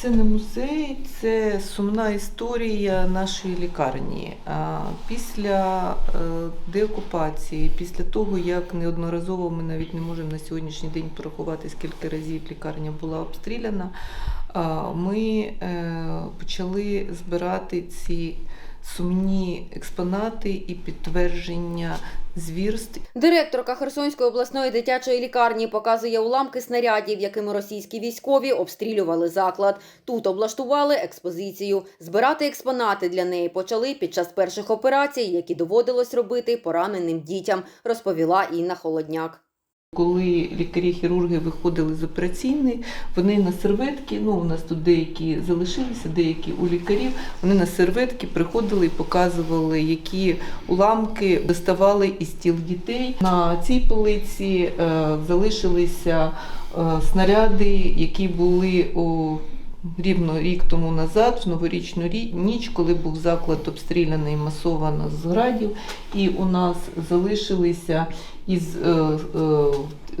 Це не музей, це сумна історія нашої лікарні. Після е, деокупації, після того, як неодноразово ми навіть не можемо на сьогоднішній день порахувати, скільки разів лікарня була обстріляна, ми е, почали збирати ці сумні експонати і підтвердження звірств Директорка Херсонської обласної дитячої лікарні показує уламки снарядів, якими російські військові обстрілювали заклад. Тут облаштували експозицію. Збирати експонати для неї почали під час перших операцій, які доводилось робити пораненим дітям, розповіла Інна Холодняк. Коли лікарі-хірурги виходили з операційної, вони на серветки, ну у нас тут деякі залишилися, деякі у лікарів, вони на серветки приходили і показували, які уламки доставали із тіл дітей. На цій полиці е, залишилися е, снаряди, які були у рівно рік тому назад, в новорічну рі- ніч, коли був заклад обстріляний масовано з градів, і у нас залишилися із е,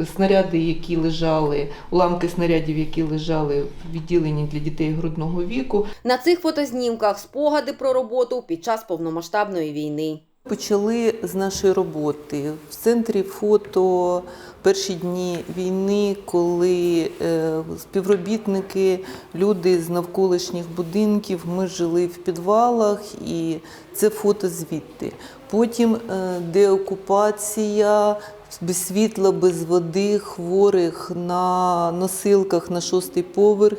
е, снаряди, які лежали, уламки снарядів, які лежали в відділенні для дітей грудного віку. На цих фотознімках спогади про роботу під час повномасштабної війни. Почали з нашої роботи в центрі фото перші дні війни, коли е, співробітники, люди з навколишніх будинків, ми жили в підвалах, і це фото звідти. Потім е, деокупація. Без світла, без води, хворих на носилках на шостий поверх,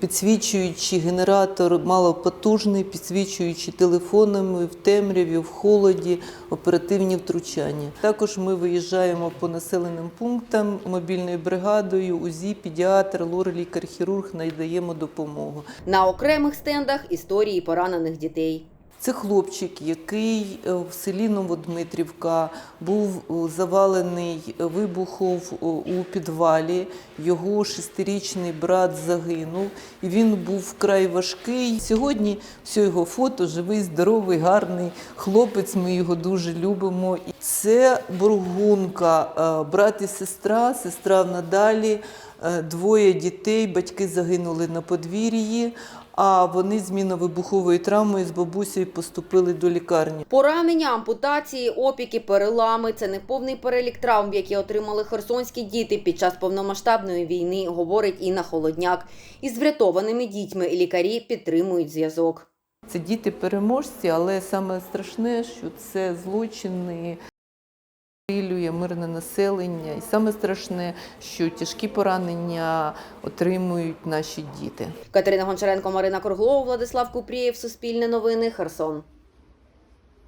підсвічуючи генератор малопотужний, підсвічуючи телефонами в темряві, в холоді, оперативні втручання. Також ми виїжджаємо по населеним пунктам мобільною бригадою, УЗІ, педіатр, лор, лікар, хірург надаємо допомогу. На окремих стендах історії поранених дітей. Це хлопчик, який е, в селі Новодмитрівка був е, завалений вибухом е, у підвалі. Його шестирічний брат загинув, і він був вкрай важкий. Сьогодні все його фото живий, здоровий, гарний хлопець. Ми його дуже любимо. Це бургунка, брат і сестра, сестра надалі, двоє дітей, батьки загинули на подвір'ї. А вони з міновибуховою травмою з бабусею поступили до лікарні. Поранення, ампутації, опіки, перелами це не повний перелік травм, які отримали херсонські діти під час повномасштабної війни, говорить Інна Холодняк. Із врятованими дітьми лікарі підтримують зв'язок. Це діти переможці, але саме страшне, що це злочини. Стрілює мирне населення, і саме страшне, що тяжкі поранення отримують наші діти. Катерина Гончаренко, Марина Корглова, Владислав Купрієв, Суспільне новини, Херсон.